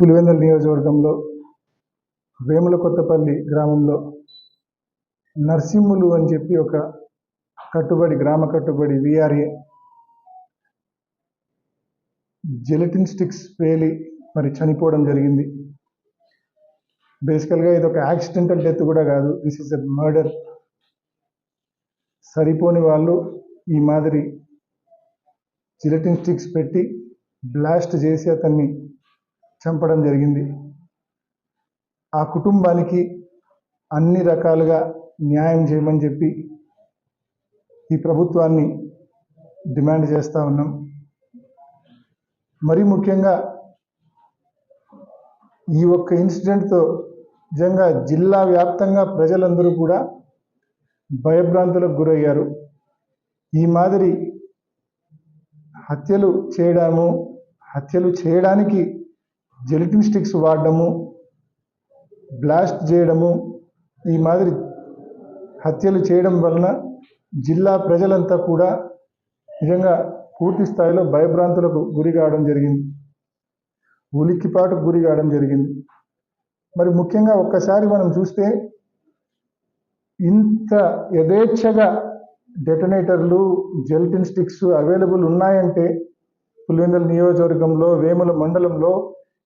పులివెందుల నియోజకవర్గంలో వేముల కొత్తపల్లి గ్రామంలో నర్సింహులు అని చెప్పి ఒక కట్టుబడి గ్రామ కట్టుబడి విఆర్ఏ జెలటిన్ స్టిక్స్ పేలి మరి చనిపోవడం జరిగింది. బేసికల్గా ఇది ఒక యాక్సిడెంటల్ డెత్ కూడా కాదు. This is a murder. సరిపోని వాళ్ళు ఈ మాదిరి జిలటిన్ స్టిక్స్ పెట్టి బ్లాస్ట్ చేసి అతన్ని చంపడం జరిగింది. ఆ కుటుంబానికి అన్ని రకాలుగా న్యాయం చేయమని చెప్పి ఈ ప్రభుత్వాన్ని డిమాండ్ చేస్తూ ఉన్నాం. మరీ ముఖ్యంగా ఈ ఒక్క ఇన్సిడెంట్తో నిజంగా జిల్లా వ్యాప్తంగా ప్రజలందరూ కూడా భయభ్రాంతులకు గురయ్యారు. ఈ మాదిరి హత్యలు చేయడము హత్యలు చేయడానికి జెలిటిన్ స్టిక్స్ వాడడము బ్లాస్ట్ చేయడము ఈ మాదిరి హత్యలు చేయడం వలన జిల్లా ప్రజలంతా కూడా నిజంగా పూర్తి స్థాయిలో భయభ్రాంతులకు గురి కావడం జరిగింది. ఉలిక్కిపాటుకు గురి కావడం జరిగింది. మరి ముఖ్యంగా ఒక్కసారి మనం చూస్తే ఇంత యథేచ్ఛగా డెటనేటర్లు జెల్టిన్ స్టిక్స్ అవైలబుల్ ఉన్నాయంటే పులివెందుల నియోజకవర్గంలో వేముల మండలంలో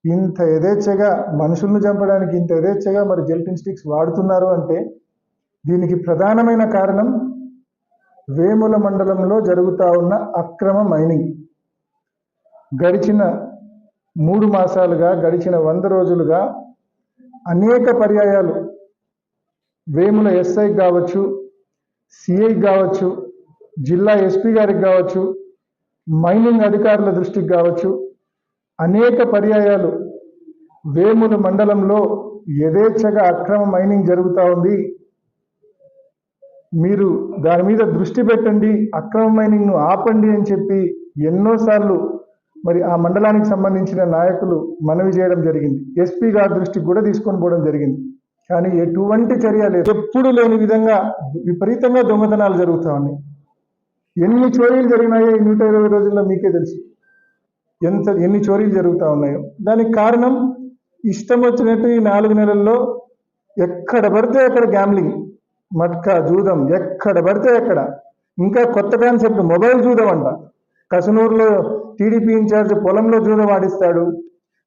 ఇంత యథేచ్ఛగా మనుషులను చంపడానికి ఇంత యథేచ్ఛగా మరి జెల్టిన్ స్టిక్స్ వాడుతున్నారు అంటే దీనికి ప్రధానమైన కారణం వేముల మండలంలో జరుగుతూ ఉన్న అక్రమ మైనింగ్. గడిచిన మూడు మాసాలుగా గడిచిన వంద రోజులుగా అనేక పర్యాయాలు వేముల ఎస్ఐ కావచ్చు సిఐ కావచ్చు జిల్లా ఎస్పీ గారికి కావచ్చు మైనింగ్ అధికారుల దృష్టికి కావచ్చు అనేక పర్యాయాలు. వేముల మండలంలో యథేచ్ఛగా అక్రమ మైనింగ్ జరుగుతూ ఉంది. మీరు దాని మీద దృష్టి పెట్టండి అక్రమ మైనింగ్ను ఆపండి అని చెప్పి ఎన్నోసార్లు మరి ఆ మండలానికి సంబంధించిన నాయకులు మనవి చేయడం జరిగింది. ఎస్పీ గారి దృష్టికి కూడా తీసుకొని పోవడం జరిగింది. కానీ ఎటువంటి చర్య లేదు. ఎప్పుడు లేని విధంగా విపరీతంగా దొంగతనాలు జరుగుతూ ఉన్నాయి. ఎన్ని చోరీలు జరిగినాయో నూట ఇరవై రోజుల్లో మీకే తెలుసు. ఎంత ఎన్ని చోరీలు జరుగుతూ ఉన్నాయో. దానికి కారణం ఇష్టం వచ్చినట్టు ఈ నాలుగు నెలల్లో ఎక్కడ పడితే అక్కడ గ్యామ్లింగ్ మట్కా జూదం ఎక్కడ పడితే అక్కడ. ఇంకా కొత్త కాన్సెప్ట్ మొబైల్ జూదం అంట. కసనూరులో టీడీపీ ఇన్ఛార్జ్ పొలంలో జూదం ఆడిస్తాడు.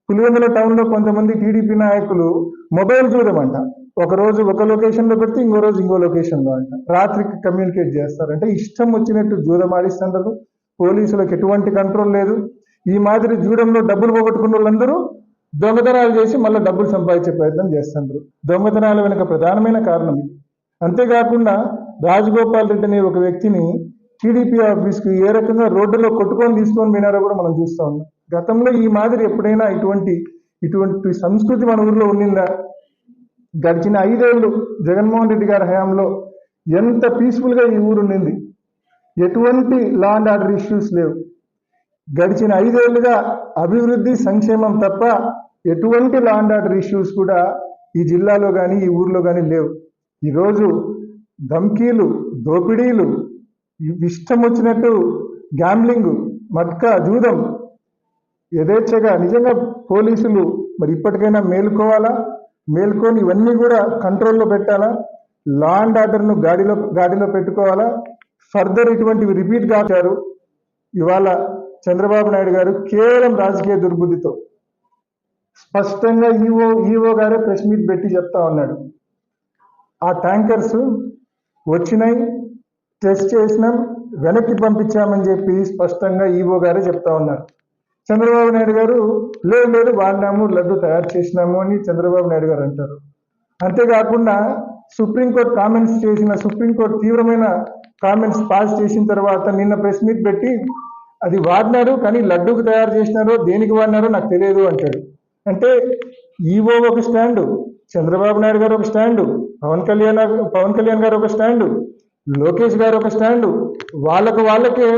పులివెందుల టౌన్లో కొంతమంది టీడీపీ నాయకులు మొబైల్ జూదం అంట. ఒక రోజు ఒక లొకేషన్లో పెడితే ఇంకో రోజు ఇంకో లొకేషన్లో అంట. రాత్రికి కమ్యూనికేట్ చేస్తారంటే. ఇష్టం వచ్చినట్టు జూదం ఆడిస్తుంటారు. పోలీసులకు ఎటువంటి కంట్రోల్ లేదు. ఈ మాదిరి జూడంలో డబ్బులు పోగొట్టుకున్న వాళ్ళందరూ దొంగతనాలు చేసి మళ్ళీ డబ్బులు సంపాదించే ప్రయత్నం చేస్తున్నారు దొంగతనాల వెనుక ప్రధానమైన కారణం ఇది. అంతేకాకుండా రాజగోపాల్ రెడ్డి అనే ఒక వ్యక్తిని టీడీపీ ఆఫీస్కి ఏ రకంగా రోడ్డులో కొట్టుకొని తీసుకొని పోయినారో కూడా మనం చూస్తూ ఉన్నాం. గతంలో ఈ మాదిరి ఎప్పుడైనా ఇటువంటి ఇటువంటి సంస్కృతి మన ఊర్లో ఉండిందా? గడిచిన ఐదేళ్ళు జగన్మోహన్ రెడ్డి గారి హయాంలో ఎంత పీస్ఫుల్గా ఈ ఊరు ఉండింది? ఎటువంటి లా అండ్ ఆర్డర్ ఇష్యూస్ లేవు. గడిచిన ఐదేళ్ళుగా అభివృద్ధి సంక్షేమం తప్ప ఎటువంటి లాండ్ ఆర్డర్ ఇష్యూస్ కూడా ఈ జిల్లాలో కానీ ఈ ఊర్లో కానీ లేవు. ఈరోజు ధమ్కీలు దోపిడీలు ఇష్టం వచ్చినట్టు గ్యాంబ్లింగ్ మట్కా జూదం యథేచ్ఛగా నిజంగా పోలీసులు మరి ఇప్పటికైనా మేలుకోవాలా? మేల్కొని ఇవన్నీ కూడా కంట్రోల్లో పెట్టాలా? లా అండ్ ఆర్డర్ను గాడిలో గాడిలో పెట్టుకోవాలా? ఫర్దర్ ఇటువంటివి రిపీట్ కాచారు ఇవాళ చంద్రబాబు నాయుడు గారు కేవలం రాజకీయ దుర్బుద్ధితో స్పష్టంగా ఈఓ ఈఓ గారే ప్రెస్ మీట్ పెట్టి చెప్తా ఉన్నాడు. ఆ ట్యాంకర్స్ వచ్చినాయి టెస్ట్ చేసినాం వెనక్కి పంపించామని చెప్పి స్పష్టంగా ఈఓ గారే చెప్తా ఉన్నారు. చంద్రబాబు నాయుడు గారు లేదు లేదు వాడినాము లడ్డు తయారు చేసినాము అని చంద్రబాబు నాయుడు గారు అంటారు. అంతేకాకుండా సుప్రీంకోర్టు కామెంట్స్ చేసిన సుప్రీంకోర్టు తీవ్రమైన కామెంట్స్ పాస్ చేసిన తర్వాత నిన్న ప్రెస్ మీట్ పెట్టి అది వాడినారు కానీ లడ్డూకు తయారు చేసినారో దేనికి వాడినారో నాకు తెలియదు అంటాడు. అంటే ఈవో ఒక స్టాండు చంద్రబాబు నాయుడు గారు ఒక స్టాండు పవన్ కళ్యాణ్ పవన్ కళ్యాణ్ గారు ఒక స్టాండు లోకేష్ గారు ఒక స్టాండు వాళ్ళకు వాళ్ళకే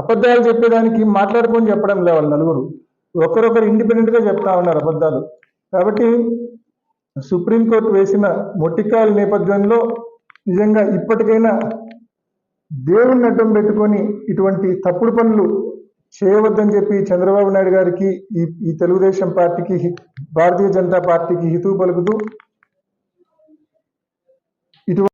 అబద్ధాలు చెప్పేదానికి మాట్లాడుకొని చెప్పడం లే వాళ్ళు నలుగురు. ఒకరొకరు ఇండిపెండెంట్గా చెప్తా ఉన్నారు అబద్ధాలు. కాబట్టి సుప్రీంకోర్టు వేసిన మొట్టికాయల నేపథ్యంలో నిజంగా ఇప్పటికైనా దేవుని అడ్డం పెట్టుకొని ఇటువంటి తప్పుడు పనులు చేయవద్దని చెప్పి చంద్రబాబు నాయుడు గారికి ఈ ఈ తెలుగుదేశం పార్టీకి భారతీయ జనతా పార్టీకి హితవు పలుకుతూ ఇటువంటి